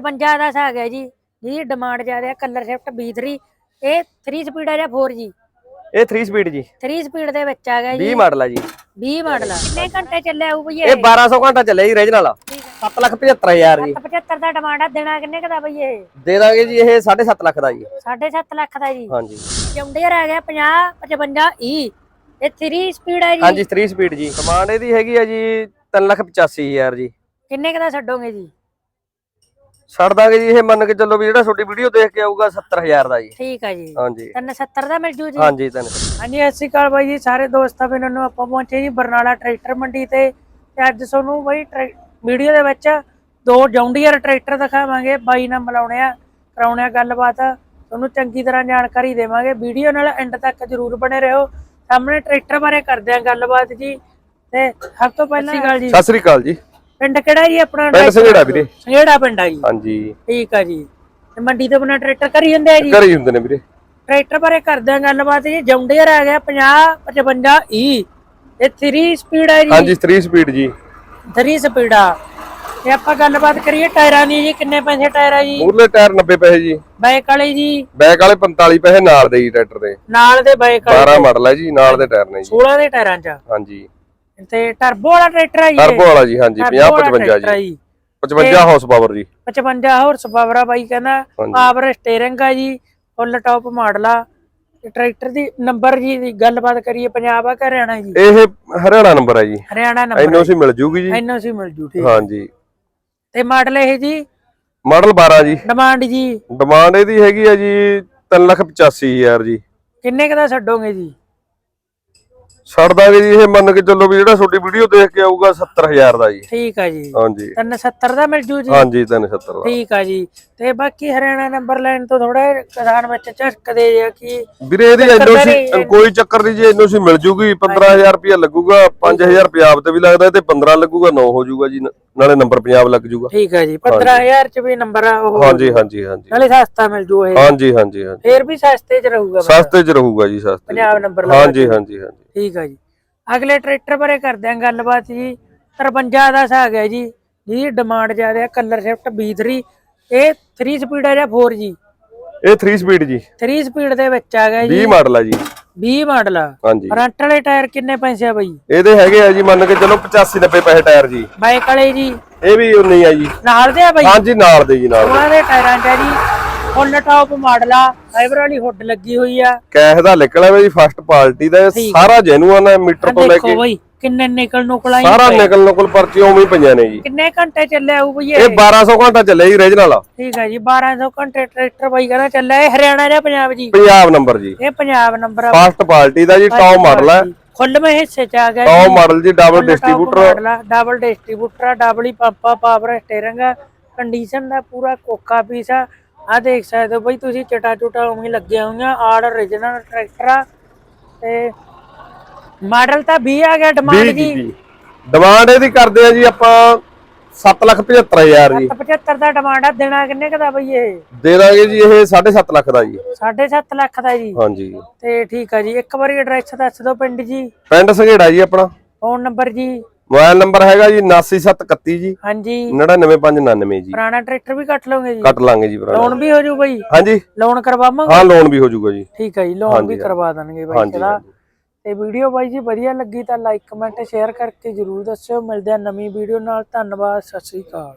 53 ਦਾ ਸਾਗ ਹੈ ਜੀ ਜਿਹਦੀ ਡਿਮਾਂਡ ਜ਼ਿਆਦਾ ਹੈ ਕਲਰ ਸ਼ਿਫਟ B3 ਇਹ 3 ਸਪੀਡ ਹੈ ਜਾਂ 4 ਜੀ ਇਹ 3 ਸਪੀਡ ਜੀ। 3 ਸਪੀਡ ਦੇ ਵਿੱਚ ਆ ਗਿਆ ਜੀ। 20 ਮਾਡਲ ਆ ਜੀ। 20 ਮਾਡਲ ਕਿੰਨੇ ਘੰਟੇ ਚੱਲਿਆ ਆਊ ਬਈ ਇਹ 1200 ਘੰਟਾ ਚੱਲਿਆ ਜੀ ਰੀਜਨਲ 775000 ਜੀ। 75 ਦਾ ਡਿਮਾਂਡ ਆ ਦੇਣਾ ਕਿੰਨੇ ਕੁ ਦਾ ਬਈ ਇਹ ਦੇ ਦਾਂਗੇ ਜੀ ਇਹ 7.5 ਲੱਖ ਦਾ ਜੀ। 7.5 ਲੱਖ ਦਾ ਜੀ। ਹਾਂਜੀ। ਜੌਂਡੀਅਰ ਆ ਗਿਆ 50 55 E ਇਹ 3 ਸਪੀਡ ਹੈ ਜੀ। ਹਾਂਜੀ 3 ਸਪੀਡ ਜੀ। ਡਿਮਾਂਡ ਇਹਦੀ ਹੈਗੀ ਆ ਜੀ 385000 ਜੀ। ਕਿੰਨੇ ਕੁ ਦਾ ਛੱਡੋਗੇ ਜੀ? ਛੱਡ ਦਾਂਗੇ ਜੀ ਇਹ ਮੰਨ ਕੇ ਚੱਲੋ ਵੀ ਜਿਹੜਾ ਤੁਹਾਡੀ ਵੀਡੀਓ ਦੇਖ ਕੇ ਆਊਗਾ 70000 ਦਾ ਜੀ। ਠੀਕ ਹੈ ਜੀ। ਹਾਂਜੀ। 370 ਦਾ ਮਿਲ ਜੂ ਜੀ? ਹਾਂਜੀ ਤਿੰਨ। ਹਾਂਜੀ ਸਤਿ ਸ਼੍ਰੀ ਅਕਾਲ ਬਾਈ ਜੀ ਸਾਰੇ ਦੋਸਤਾਂ ਵੀਰਾਂ ਨੂੰ ਆਪਾਂ ਪਹੁੰਚੇ ਜੀ ਬਰਨਾਲਾ ਟਰੈਕਟਰ ਮੰਡੀ ਤੇ। ਤੇ ਅੱਜ ਤੁਹਾਨੂੰ ਬਾਈ ਵੀਡੀਓ ਦੇ ਵਿੱਚ ਦੋ ਜੌਂਡੀਅਰ ਟਰੈਕਟਰ ਦਿਖਾਵਾਂਗੇ ਬਾਈ ਨਾਲ ਮਿਲਾਉਣੇ ਆ ਕਰਾਉਣੇ ਆ ਗੱਲਬਾਤ। ਤੁਹਾਨੂੰ ਚੰਗੀ ਤਰ੍ਹਾਂ ਜਾਣਕਾਰੀ ਦੇਵਾਂਗੇ। ਵੀਡੀਓ ਨਾਲ ਐਂਡ ਤੱਕ ਜਰੂਰ ਬਣੇ ਰਹੋ। ਸਾਹਮਣੇ ਟਰੈਕਟਰ ਬਾਰੇ ਕਰਦੇ ਆ ਗੱਲਬਾਤ ਜੀ। ਤੇ ਸਭ ਤੋਂ ਪਹਿਲਾਂ ਗੱਲ ਜੀ ਸਤਿ ਸ੍ਰੀ ਅਕਾਲ ਜੀ। ਪਿੰਡ ਕਿਹੜਾ ਜੀ ਆਪਣਾ? ਪਿੰਡ ਸੰਘੇੜਾ ਵੀਰੇ। ਸੰਘੇੜਾ ਪਿੰਡ ਆ ਜੀ। ਹਾਂਜੀ। ਠੀਕ ਆ ਜੀ। ਤੇ ਮੰਡੀ ਤੋਂ ਬਿਨਾ ਟਰੈਕਟਰ ਕਰੀ ਜਾਂਦੇ ਆ ਜੀ? ਹੀ ਹੁੰਦੇ ਨੇ ਵੀਰੇ। ਟਰੈਕਟਰ ਬਾਰੇ ਕਰਦੇ ਆ ਗੱਲਬਾਤ ਜੀ ਜੌਂਡੀਅਰ ਆ ਗਿਆ 50 55 E ਇਹ 3 ਸਪੀਡ ਹੈ ਜੀ। ਹਾਂਜੀ 3 ਸਪੀਡ ਜੀ। 3 ਸਪੀਡ ਆ। ਤੇ ਆਪਾਂ ਗੱਲਬਾਤ ਕਰੀਏ ਟਾਇਰਾਂ ਦੀ ਜੀ ਕਿੰਨੇ ਪੈਸੇ ਟਾਇਰ ਆ ਜੀ? ਮੂਰਲੇ ਟਾਇਰ 90 ਪੈਸੇ ਜੀ। ਬਾਈਕ ਵਾਲੇ ਜੀ? ਬੈਕ ਵਾਲੇ 45 ਪੈਸੇ ਨਾਲ ਦੇ ਜੀ ਟਰੈਕਟਰ ਦੇ। ਨਾਲ ਦੇ ਬਾਈਕ ਵਾਲੇ 12 ਮਾਡਲ ਹੈ ਜੀ ਨਾਲ ਦੇ ਟਾਇਰ ਨੇ ਜੀ। 16 ਦੇ ਟਾਇਰਾਂ ਚ। ਹਾਂਜੀ। ਤੇ ਟਰਬੋ ਵਾਲਾ ਟਰੈਕਟਰ ਆ ਜੀ? ਟਰਬੋ ਵਾਲਾ ਜੀ ਹਾਂਜੀ Turbo 50 ਵਾਲਾ 55 tractor ਆ ਜੀ। 55 ਹਾਰਸ ਪਾਵਰ ਜੀ। 55 ਹਾਰਸ ਪਾਵਰ ਆ ਬਾਈ ਕਹਿੰਦਾ। ਪਾਵਰ ਸਟੀਅਰਿੰਗ ਆ ਜੀ ਫੁੱਲ ਟਾਪ ਮਾਡਲ ਆ। ਟਰੈਕਟਰ ਦੀ ਨੰਬਰ ਜੀ ਦੀ ਗੱਲਬਾਤ ਕਰੀਏ ਪੰਜਾਬ ਆ ਹਰਿਆਣਾ ਜੀ? ਇਹ ਹਰਿਆਣਾ ਨੰਬਰ ਹੈ ਜੀ। ਹਰਿਆਣਾ ਨੰਬਰ ਐਨਓਸੀ ਮਿਲ ਜੂਗੀ ਜੀ। ਐਨਓਸੀ ਮਿਲ ਜੂ ਠੀਕ ਹਾਂਜੀ। ਤੇ ਮਾਡਲ ਇਹ ਜੀ? ਮਾਡਲ 12 ਜੀ। ਡਿਮਾਂਡ ਜੀ। ਡਿਮਾਂਡ ਇਹਦੀ ਹੈਗੀ ਹੈ ਜੀ 385000 ਜੀ। ਕਿੰਨੇ ਕੁ ਦਾ ਛੱਡੋਗੇ ਜੀ? ਛੱਡ ਦਾਂਗੇ ਜੀ ਇਹ ਮੰਨ ਕੇ ਚੱਲੋ ਵੀ ਜਿਹੜਾ ਤੁਹਾਡੀ ਵੀਡੀਓ ਦੇਖ ਕੇ ਆਊਗਾ 70000 ਦਾ ਜੀ। ਠੀਕ ਆ ਜੀ। ਹਾਂਜੀ। 370 ਦਾ ਮਿਲ ਜੂ ਜੀ। ਹਾਂਜੀ 370 ਦਾ। ਠੀਕ ਆ ਜੀ। ਤੇ ਬਾਕੀ ਹਰਿਆਣਾ ਨੰਬਰ ਲੈਣ ਤੋਂ ਥੋੜਾ ਕਿਸਾਨ ਵਿੱਚ ਝਟਕਦੇ ਆ ਕਿ ਵੀਰੇ ਇਹਦੀ ਐਨਓਸੀ ਕੋਈ ਚੱਕਰ ਨਹੀਂ ਜੀ ਐਨਓਸੀ ਮਿਲ ਜੂਗੀ 15000 ਰੁਪਇਆ ਲੱਗੂਗਾ 5000 ਪੰਜਾਬ ਤੇ ਵੀ ਲੱਗਦਾ ਤੇ 15 ਲੱਗੂਗਾ 9 ਹੋ ਜੂਗਾ ਜੀ ਨਾਲੇ ਨੰਬਰ ਪੰਜਾਬ ਲੱਗ ਜੂਗਾ। ਠੀਕ ਆ ਜੀ 15000 ਚ ਵੀ ਨੰਬਰ ਆ ਉਹ। ਹਾਂਜੀ ਹਾਂਜੀ ਹਾਂਜੀ। ਨਾਲੇ ਸਸਤਾ ਮਿਲ ਜੂ ਇਹ। ਹਾਂਜੀ ਹਾਂਜੀ ਹਾਂਜੀ। ਫੇਰ ਵੀ ਸਸਤੇ ਚ ਰਹੂਗਾ। ਸਸਤੇ ਚ ਰਹੂਗਾ ਜੀ ਸਸਤੇ। ਪੰਜਾਬ ਨੰਬਰ ਹਾਂਜੀ ਹਾਂਜੀ ਹਾਂਜੀ। ਠੀਕ ਆ ਜੀ। ਅਗਲੇ ਟਰੈਕਟਰ ਬਾਰੇ ਕਰਦੇ ਆਂ ਗੱਲਬਾਤ ਜੀ। 53 ਦਾ ਸਾਗ ਹੈ ਜੀ। ਜਿਹਦੀ ਡਿਮਾਂਡ ਜ਼ਿਆਦਾ ਹੈ ਕਲਰ ਸ਼ਿਫਟ B3 ਇਹ 3 ਸਪੀਡ ਹੈ ਜਾਂ 4 ਜੀ ਇਹ 3 ਸਪੀਡ ਜੀ। 3 ਸਪੀਡ ਦੇ ਵਿੱਚ ਆ ਗਿਆ ਜੀ। 20 ਮਾਡਲ ਆ ਜੀ। 20 ਮਾਡਲ ਆ। ਹਾਂਜੀ। ਫਰੰਟ ਵਾਲੇ ਟਾਇਰ ਕਿੰਨੇ ਪੈਸੇ ਆ ਬਈ? ਇਹਦੇ ਹੈਗੇ ਆ ਜੀ ਮੰਨ ਕੇ ਚਲੋ 85 90 ਪੈਸੇ ਟਾਇਰ ਜੀ। ਬਾਈਕ ਵਾਲੇ ਜੀ। ਇਹ ਵੀ ਉਨੀ ਆ ਜੀ। ਨਾਲ ਦੇ ਆ ਬਈ? ਹਾਂਜੀ ਨਾਲ ਦੇ ਜੀ ਨਾਲ ਦੇ। ਟਾਇਰਾਂ 'ਚ ਆ ਜੀ। ਫੁੱਲ ਟਾਪ ਮਾਡਲ ਆ ਫਾਈਬਰ ਵਾਲੀ ਹੁੱਡ ਲੱਗੀ ਹੋਈ ਆ। ਕੈਸ਼ ਦਾ ਨਿਕਲਿਆ ਵਾ ਜੀ ਫਸਟ ਪਾਰਟੀ ਦਾ ਇਹ ਸਾਰਾ ਜੈਨੂਅਨ ਹੈ ਮੀਟਰ ਤੋਂ ਲੈ ਦੇਖੋ ਕੇ। ਬਈ ਕਿੰਨੇ ਨਿਕਲ ਨੁਕਲ ਆਈ ਸਾਰਾ ਨਿਕਲ ਨੁਕਲ ਪਰਚੀ ਉਵੇਂ ਹੀ ਪਈਆਂ ਨੇ ਜੀ। ਕਿੰਨੇ ਘੰਟੇ ਚੱਲਿਆ ਉਹ ਬਈ ਇਹ? ਇਹ 1200 ਘੰਟਾ ਚੱਲਿਆ ਜੀ ਰੀਜਨਲ ਠੀਕ ਹੈ ਜੀ 1200 ਘੰਟੇ ਟਰੈਕਟਰ ਬਾਈ ਕਹਿੰਦਾ ਚੱਲਿਆ ਇਹ ਹਰਿਆਣਾ ਜਾਂ ਪੰਜਾਬ ਜੀ? ਪੰਜਾਬ ਨੰਬਰ ਜੀ। ਇਹ ਪੰਜਾਬ ਨੰਬਰ ਆ ਫਸਟ ਪਾਰਟੀ ਦਾ ਜੀ ਟੌਪ ਮਾਡਲ ਹੈ ਖੁੱਲਵੇਂ ਹਿੱਸੇ ਚ ਆ ਗਿਆ ਟੌਪ ਮਾਡਲ ਜੀ ਡਬਲ ਡਿਸਟ੍ਰੀਬਿਊਟਰ ਡਬਲ ਡਿਸਟ੍ਰੀਬਿਊਟਰ ਆ ਡਬਲ ਹੀ ਪੰਪਾ ਪਾਵਰ ਸਟੀਅਰਿੰਗ ਕੰਡੀਸ਼ਨ ਦਾ ਪੂਰਾ ਕੋਕਾ ਪੀਸ ਆ ਆ ਦੇਖ ਸਕਦੇ ਹੋ ਬਈ ਤੁਸੀਂ ਚਟਾ ਚੁਟਾ ਉਵੇਂ ਲੱਗਿਆ ਹੋਈਆਂ ਆੜ origignal ਟਰੈਕਟਰ ਆ ਤੇ ਮਾਡਲ ਤਾਂ 20 ਆ ਗਿਆ ਡਿਮਾਂਡ ਜੀ ਡਿਮਾਂਡ ਇਹਦੀ ਕਰਦੇ ਆ ਜੀ ਆਪਾਂ 775000 ਜੀ। 75 ਦਾ ਡਿਮਾਂਡ ਆ ਦੇਣਾ ਕਿੰਨੇ ਕੁ ਦਾ ਬਈ ਇਹ? ਦੇ ਦਾਂਗੇ ਜੀ ਇਹ 7.5 ਲੱਖ ਦਾ ਜੀ। 7.5 ਲੱਖ ਦਾ ਜੀ। ਹਾਂਜੀ। ਤੇ ਠੀਕ ਆ ਜੀ ਇੱਕ ਵਾਰੀ ਐਡਰੈਸ ਦੱਸ ਦਿਓ ਪਿੰਡ ਜੀ। ਪਿੰਡ ਸੰਘੇੜਾ ਜੀ ਆਪਣਾ। ਫੋਨ ਨੰਬਰ ਜੀ। ਮੋਬਾਈਲ ਨੰਬਰ ਹੈਗਾ ਜੀ 89731 ਜੀ ਹਾਂਜੀ। 99599 ਜੀ। ਪੁਰਾਣਾ ਟਰੈਕਟਰ ਵੀ ਕੱਟ ਲਓਗੇ ਜੀ? ਕੱਟ ਲਾਂਗੇ ਜੀ ਭਰਾ ਲੋਨ ਵੀ ਹੋ ਜੂ ਬਈ? ਹਾਂਜੀ। ਲੋਨ ਕਰਵਾਵਾਂਗੇ? ਹਾਂ ਲੋਨ ਵੀ ਹੋ ਜਾਊਗਾ ਜੀ। ਠੀਕ ਹੈ ਜੀ ਲੋਨ ਵੀ ਕਰਵਾ ਦੇਣਗੇ ਬਾਈ ਹਾਂਜੀ। ਤੇ ਵੀਡੀਓ ਬਾਈ ਜੀ ਵਧੀਆ ਲੱਗੀ ਤਾਂ ਲਾਈਕ ਕਮੈਂਟ ਸ਼ੇਅਰ ਕਰਕੇ ਜਰੂਰ ਦੱਸਿਓ। ਮਿਲਦੇ ਆ ਨਵੀਂ ਵੀਡੀਓ ਨਾਲ। ਧੰਨਵਾਦ ਸਤਿ ਸ੍ਰੀ ਅਕਾਲ।